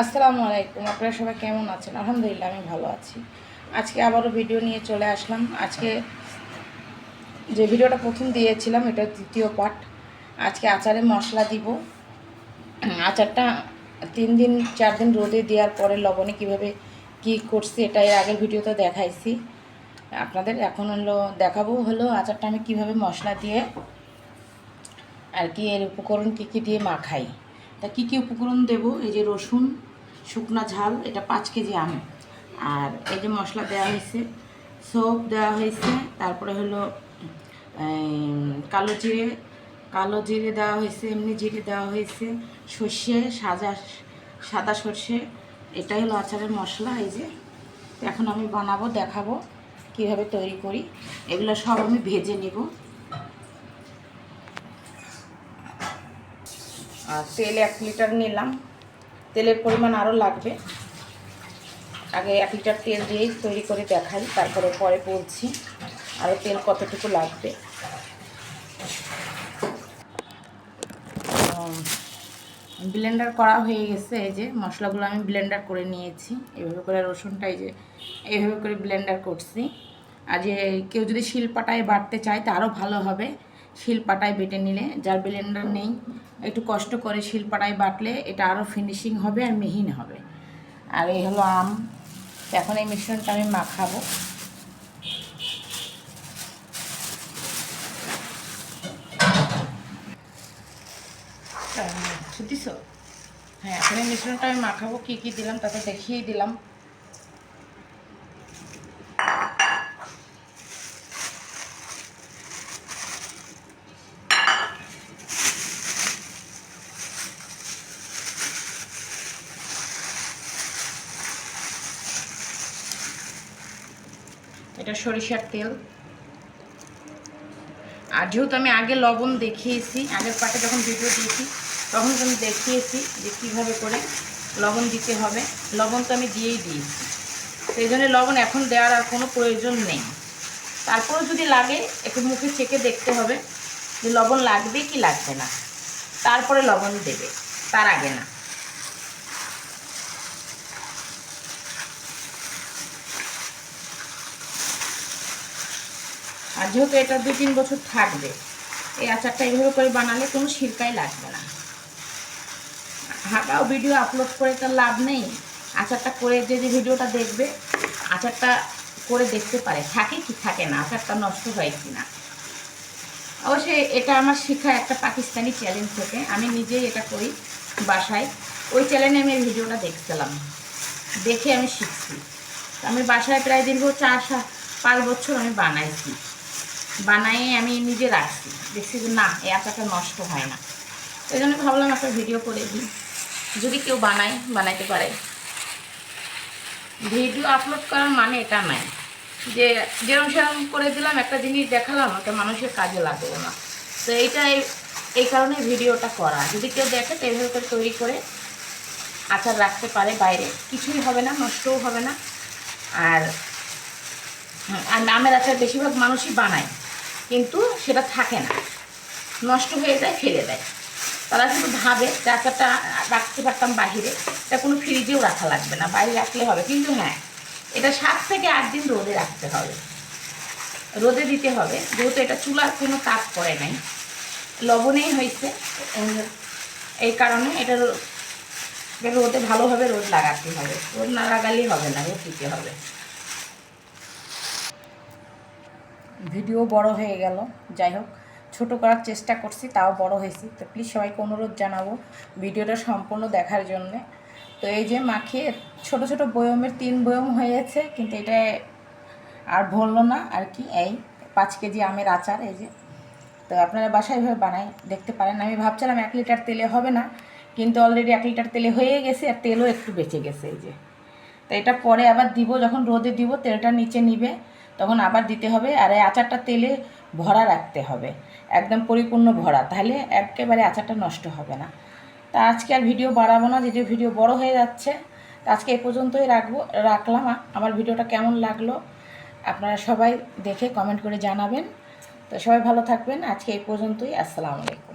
আসসালামু আলাইকুম, আপনারা সবাই কেমন আছেন? আলহামদুলিল্লাহ, আমি ভালো আছি। আজকে আবারও ভিডিও নিয়ে চলে আসলাম। আজকে যে ভিডিওটা প্রথম দিয়েছিলাম, এটা দ্বিতীয় পার্ট আজকে আচারে মশলা দিব। আচারটা তিন দিন, চার দিন রোদে দেওয়ার পরে লবণে কীভাবে কি করছি, এটা এর আগের ভিডিওতে দেখাইছি। আপনাদের এখন হলো, দেখাবো হলো আচারটা আমি কীভাবে মশলা দিয়ে আর কি এর উপকরণ কী কী দিয়ে মাখাই। তা কী কী উপকরণ দেব? এই যে রসুন, শুকনা ঝাল, এটা পাঁচ কেজি আম। আর এই যে মশলা দেওয়া হয়েছে সোপ দেওয়া হয়েছে। তারপরে হলো কালো জিরে কালো জিরে দেওয়া হয়েছে, এমনি জিরে দেওয়া হয়েছে, সর্ষে, সাজা, সাদা সর্ষে, এটাই হলো আচারের মশলা। এই যে এখন আমি বানাবো, দেখাবো, কীভাবে তৈরি করি। এগুলো সব আমি ভেজে নেব। আর তেল এক লিটার নিলাম। তেলের পরিমাণ আরও লাগবে। আগে এক লিটার তেল দিয়েই তৈরি করে দেখাই, তারপরে পরে বলছি আরও তেল কতটুকু লাগবে। ব্লেন্ডার করা হয়ে গেছে, এই যে মশলাগুলো আমি ব্লেন্ডার করে নিয়েছি। এভাবে করে রসুনটা এই যে এইভাবে করে ব্লেন্ডার করছি। আর যে কেউ যদি শিলপাটায় বাটতে চায়, তা আরও ভালো হবে। শিলপাটায় বেটে নিলে, যার ব্লেন্ডার নেই, একটু কষ্ট করে শিলপাটায় বাটলে এটা আরও ফিনিশিং হবে আর মিহিন হবে। আর এই হলো আম। এখন এই মিশ্রণটা আমি মাখাবো। দিছ হ্যাঁ এখন এই মিশ্রণটা আমি মাখাবো, কী কী দিলাম তাতে দেখিয়ে দিলাম। এটা সরিষার তেল। আর যেহেতু আমি আগে লবণ দেখিয়েছি, আগের পাটে যখন ভিডিও দিয়েছি, তখন আমি দেখিয়েছি যে কীভাবে করে লবণ দিতে হবে। লবণ তো আমি দিয়েই দিয়েছি। সেই জন্য লবণ এখন দেওয়ার আর কোনো প্রয়োজন নেই। তারপরে যদি লাগে, একটু মুখে চেকে দেখতে হবে যে লবণ লাগবে কি লাগবে না। তারপরে লবণ দেবে, তার আগে না। আর যেহেতু এটা দু তিন বছর থাকবে, এই আচারটা এইভাবে করে বানালে কোনো সিরকাই লাগবে না। হাঁটাও ভিডিও আপলোড করে তার লাভ নেই। আচারটা করে যে যে ভিডিওটা দেখবে, আচারটা করে দেখতে পারে, থাকে কি থাকে না, আচারটা নষ্ট হয় কি না। অবশ্যই এটা আমার শেখা একটা পাকিস্তানি চ্যালেঞ্জ থেকে, আমি নিজেই এটা করি বাসায়। ওই চ্যানেলে আমি ভিডিওটা দেখছিলাম। দেখে আমি শিখছি। আমি বাসায় প্রায় দীর্ঘ চার সা- পাঁচ বছর আমি বানাইছি। বানাই আমি নিজে রাখছি। দেখছি যে না, এই আচারটা নষ্ট হয় না। এই জন্য ভাবলাম একটা ভিডিও করে দিই। যদি কেউ বানায়, বানাইতে পারে। ভিডিও আপলোড করার মানে এটা নাই যে যেরকম সেরকম করে দিলাম, একটা জিনিস দেখালাম, ওটা মানুষের কাজে লাগল না। তো এইটা এই- কারণে ভিডিওটা করা। যদি কেউ দেখে, তো এইভাবে করে তৈরি করে আচার রাখতে পারে বাইরে। কিছুই হবে না, নষ্টও হবে না। আর আর নামের আচার বেশিরভাগ মানুষই বানায়। কিন্তু সেটা থাকে না। নষ্ট হয়ে যায়, ফেলে দেয়। তারা শুধু ভাবে যে আচারটা রাখতে পারতাম বাহিরে। এটা কোনো ফ্রিজেও রাখা লাগবে না, বাইরে রাখলে হবে। কিন্তু হ্যাঁ এটা সাত থেকে আট দিন রোদে রাখতে হবে। রোদে দিতে হবে। যেহেতু এটা চুলার কোনো তাপ পড়ে নাই। লবণেই হয়েছে। এই কারণে এটা রোদে ভালোভাবে রোদ লাগাতে হবে। রোদ না লাগালেই হবে না, রোদ দিতে হবে। ভিডিও বড় হয়ে গেল। যাই হোক, ছোট করার চেষ্টা করছি, তাও বড় হয়েছি। তো প্লিজ সবাইকে অনুরোধ জানাব ভিডিওটা সম্পূর্ণ দেখার জন্যে। তো এই যে মাখিয়ে ছোট ছোট বয়মের তিন বয়ম হয়েছে, কিন্তু এটা আর ভরলো না আর কি। এই পাঁচ কেজি আমের আচার, এই যে। তো আপনারা বাসায় এভাবে বানাই দেখতে পারেন। আমি ভাবছিলাম এক লিটার তেলে হবে না, কিন্তু অলরেডি এক লিটার তেলে হয়ে গেছে আর তেলও একটু বেঁচে গেছে, এই যে। তো এটা পরে আবার দিব, যখন রোদে দিব, তেলটা নিচে নিবে। তখন আবার দিতে হবে আর এই আচারটা তেলে ভরা রাখতে হবে। একদম পরিপূর্ণ ভরা, তাহলে একেবারে আচারটা নষ্ট হবে না। তা আজকে আর ভিডিও বাড়াবো না, যেহেতু ভিডিও বড় হয়ে যাচ্ছে, তো আজকে এই পর্যন্তই রাখব, রাখলাম আমার ভিডিওটা কেমন লাগল আপনারা সবাই দেখে কমেন্ট করে জানাবেন। তো সবাই ভালো থাকবেন, আজকে এই পর্যন্তই, আসসালামু আলাইকুম।